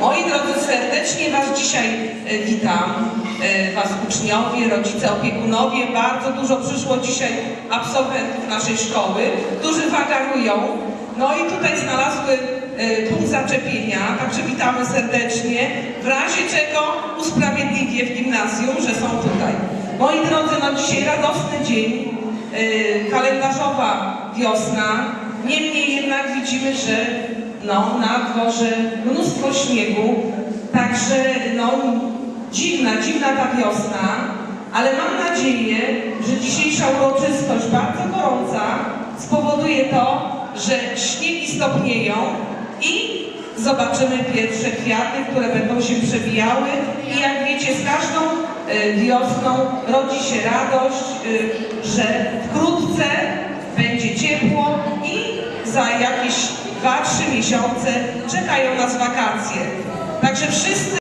Moi drodzy, serdecznie Was dzisiaj e, witam. E, Was uczniowie, rodzice, opiekunowie. Bardzo dużo przyszło dzisiaj absolwentów naszej szkoły, którzy wagarują. No i tutaj znalazły e, punkt zaczepienia, także witamy serdecznie. W razie czego usprawiedliwię w gimnazjum, że są tutaj. Moi drodzy, no dzisiaj radosny dzień, kalendarzowa wiosna. Niemniej jednak widzimy, że no, na dworze mnóstwo śniegu, także no, dziwna, dziwna ta wiosna, ale mam nadzieję, że dzisiejsza uroczystość bardzo gorąca spowoduje to, że śniegi stopnieją i zobaczymy pierwsze kwiaty, które będą się przewijały. I jak wiecie, z każdą e, wiosną rodzi się radość, e, że wkrótce za jakieś 2-3 miesiące czekają nas wakacje. Także wszyscy